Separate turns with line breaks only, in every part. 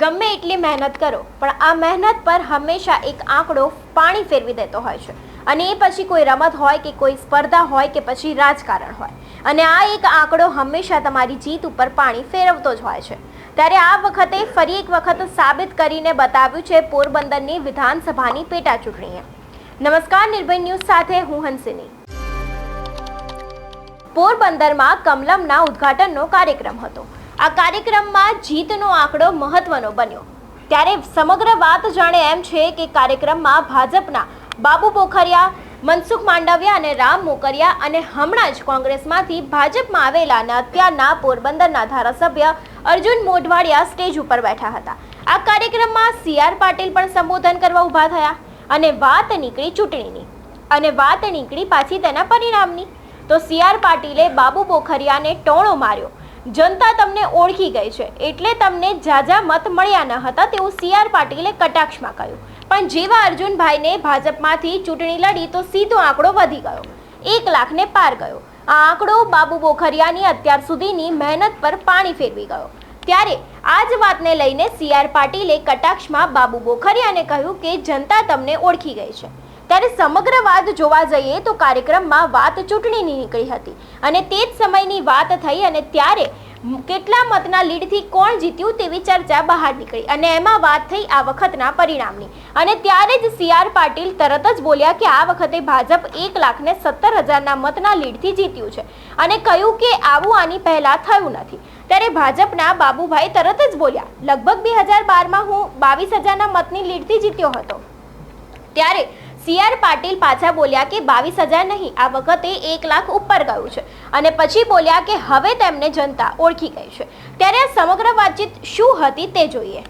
ગમે એટલી મહેનત કરો, પણ આ મહેનત પર હંમેશા એક આંકડો પાણી ફેરવી દેતો હોય છે. અને એ પછી કોઈ રમત હોય કે કોઈ સ્પર્ધા હોય કે પછી રાજકારણ હોય. અને આ એક આંકડો હંમેશા તમારી જીત ઉપર પાણી ફેરવતો જ હોય છે. ત્યારે આ વખતે ફરી એક વખત સાબિત કરીને બતાવ્યું છે પોરબંદરની વિધાનસભાની પેટા ચૂંટણીએ નમસ્કાર, નિર્ભય ન્યૂઝ સાથે હું હંસિની. પોરબંદરમાં કમલમના ઉદ્ઘાટનનો કાર્યક્રમ હતો. આ કાર્યક્રમમાં જીતનો આંકડો મહત્વનો બન્યો. ત્યારે સમગ્ર વાત જાણે એમ છે કે કાર્યક્રમમાં ભાજપના બાબુ પોખરિયા, મનસુખ માંડવિયા અને રામ મોકરિયા અને હમણાં જ કોંગ્રેસમાંથી ભાજપમાં આવેલા અને અત્યારના પોરબંદરના ધારાસભ્ય અર્જુન મોઢવાડિયા સ્ટેજ ઉપર બેઠા હતા. આ કાર્યક્રમમાં સી આર પાટીલ પણ સંબોધન કરવા ઊભા થયા અને વાત નીકળી ચૂંટણીની અને વાત નીકળી પાછી તેના પરિણામની. તો સી આર પાટીલે બાબુ પોખરિયાને ટોણો માર્યો જનતા તમને ઓળખી ગઈ છે. એટલે તમને જાજા મત મળ્યા ન હતા તેવું સી આર પાટીલે કટાક્ષમાં કહ્યું. પણ જેવા અર્જુનભાઈને ભાજપમાંથી ચૂંટણી લડી તો સીધો આંકડો વધી ગયો. એક લાખને પાર ગયો. આ આંકડો બાબુ બોખરિયાની અત્યાર સુધીની મહેનત પર પાણી ફેરવી ગયો. ત્યારે આ જ વાતને લઈને સી આર પાટીલે કટાક્ષમાં બાબુ બોખરિયાને કહ્યું કે જનતા તમને ઓળખી ગઈ છે. ત્યારે સમગ્ર વાત જોવા જઈએ તો કાર્યક્રમમાં વાત ચૂંટણીની નીકળી હતી. અને તે જ સમયની વાત થઈ અને ત્યારે કેટલા મતના લીડથી કોણ જીત્યું તેવી ચર્ચા બહાર નીકળી. અને એમાં વાત થઈ આ વખતના પરિણામની. અને ત્યારે જ સી આર પાટીલ તરત જ બોલ્યા કે આ વખતે ભાજપ એક લાખને સત્તર હજારના મતના લીડથી જીત્યું છે. અને કહ્યું કે આવું આની પહેલાં થયું નથી. ત્યારે ભાજપના બાબુભાઈ તરત જ બોલ્યા, લગભગ બે હજાર બારમાં હું બાવીસ હજારના મતની લીડથી જીત્યો હતો. ત્યારે સી આર પાટીલ પાછા બોલ્યા કે બાવીસ હજાર નહીં, આ વખતે એક લાખ ઉપર ગયું છે. અને પછી બોલ્યા કે હવે તેમને જનતા ઓળખી ગઈ છે. ત્યારે આ સમગ્ર વાતચીત શું હતી તે જોઈએ.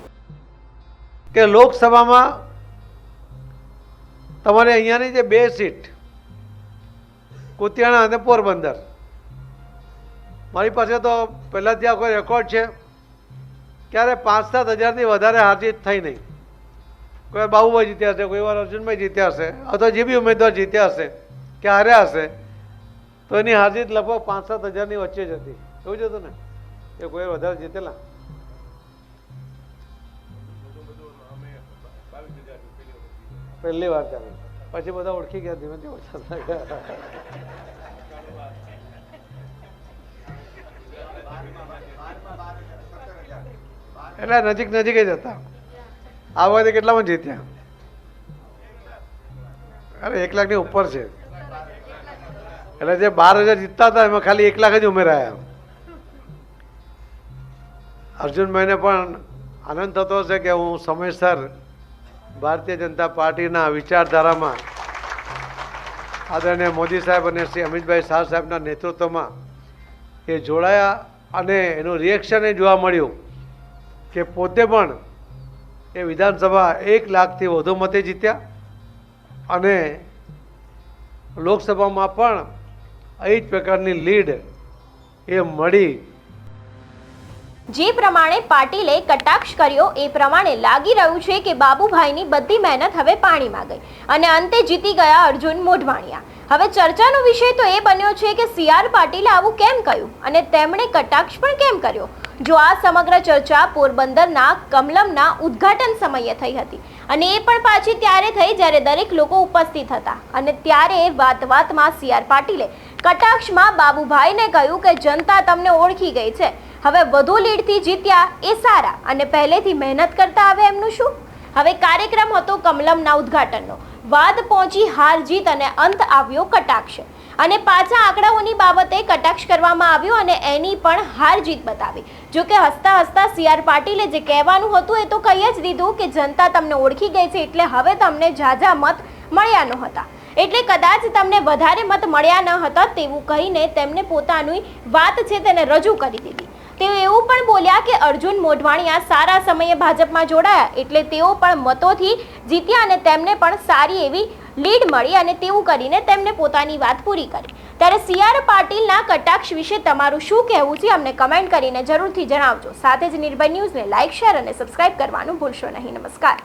કે લોકસભામાં તમારે અહીંયાની જે બે સીટ, કુતિયાણા અને પોરબંદર, મારી પાસે તો પહેલાં ત્યાં કોઈ રેકોર્ડ છે. ક્યારે પાંચ સાત હજારથી વધારે હાજરી થઈ નહીં. કોઈ વાર બાબુભાઈ જીત્યા હશે, કોઈ વાર અર્જુનભાઈ જીત્યા હશે, અથવા જે બી ઉમેદવાર જીત્યા હશે કે હાર્યા હશે, તો એની હારજીત લગભગ પાંચ સાત હજારની વચ્ચે જ હતી. એવું જ હતું ને? એ કોઈ વાર વધારે જીતેલા? પહેલી વાર ચાલે. પછી બધા ઓળખી ગયા, ધીમે ધીમે ઓછા થઈ ગયા એટલે નજીક નજીક જ હતા. આ વખતે કેટલામાં જીત્યા? અરે, એક લાખની ઉપર છે. એટલે જે બાર હજાર જીતતા હતા, એમાં ખાલી એક લાખ જ ઉમેરાયા. અર્જુનભાઈને પણ આનંદ થતો હશે કે હું સમયસર ભારતીય જનતા પાર્ટીના વિચારધારામાં આદરણીય મોદી સાહેબ અને શ્રી અમિતભાઈ શાહ સાહેબના નેતૃત્વમાં એ જોડાયા અને એનું રિએક્શન એ જોવા મળ્યું કે પોતે પણ એ વિધાનસભા એક લાખથી વધુ મતે જીત્યા અને લોકસભામાં પણ એ જ પ્રકારની લીડ એ મળી.
જે પ્રમાણે પાટીલે કટાક્ષ કર્યો એ પ્રમાણે લાગી રહ્યું છે કે બાબુભાઈની બધી મહેનત હવે પાણીમાં ગઈ અને અંતે જીતી ગયા અર્જુન મોઢવાણિયા. હવે ચર્ચાનો વિષય તો એ બન્યો છે કે સી આર પાટીલે આવું કેમ કહ્યું અને તેમણે કટાક્ષ પણ કેમ કર્યો? જો આ સમગ્ર ચર્ચા પોરબંદરના કમલમના ઉદ્ઘાટન સમયે થઈ હતી અને એ પણ પાછી ત્યારે થઈ જ્યારે દરેક લોકો ઉપસ્થિત હતા. અને ત્યારે વાત વાતમાં સી આર પાટીલે કટાક્ષમાં બાબુભાઈને કહ્યું કે જનતા તમને ઓળખી ગઈ છે. હવે વધુ લીડથી જીત્યા એ સારા અને પહેલેથી મહેનત કરતા આવે એમનું શું? હવે કાર્યક્રમ હતો કમલમના ઉદ્ઘાટનનો. વાદ પહોંચી હાર જીત અને અંત આવ્યો કટાક્ષ. અને પાછા આંકડાઓની બાબતે કટાક્ષ કરવામાં આવ્યો અને એની પણ હાર જીત બતાવી. જો કે હસતા હસતા સી આર પાટીલે જે કહેવાનું હતું એ તો કહી જ દીધું કે જનતા તમને ઓળખી ગઈ છે એટલે હવે તમને ઝાઝા મત મળ્યા ન હતા એટલે કદાચ તમને વધારે મત મળ્યા ન હતા તેવું કહીને તેમને પોતાની વાત છે તેને રજૂ કરી દીધી. તેઓ એવું પણ બોલ્યા કે અર્જુન મોઢવાણિયા સારા સમયે ભાજપમાં જોડાયા એટલે તેઓ પણ મતોથી જીત્યા અને તેમને પણ સારી એવી લીડ મળી અને તેવું કરીને તેમને પોતાની વાત પૂરી કરી. ત્યારે સી આર પાટીલના કટાક્ષ વિશે તમારું શું કહેવું છે અમને કમેન્ટ કરીને જરૂરથી જણાવજો. સાથે જ નિર્ભય ન્યૂઝને લાઇક શેર અને સબસ્ક્રાઇબ કરવાનું ભૂલશો નહીં. નમસ્કાર.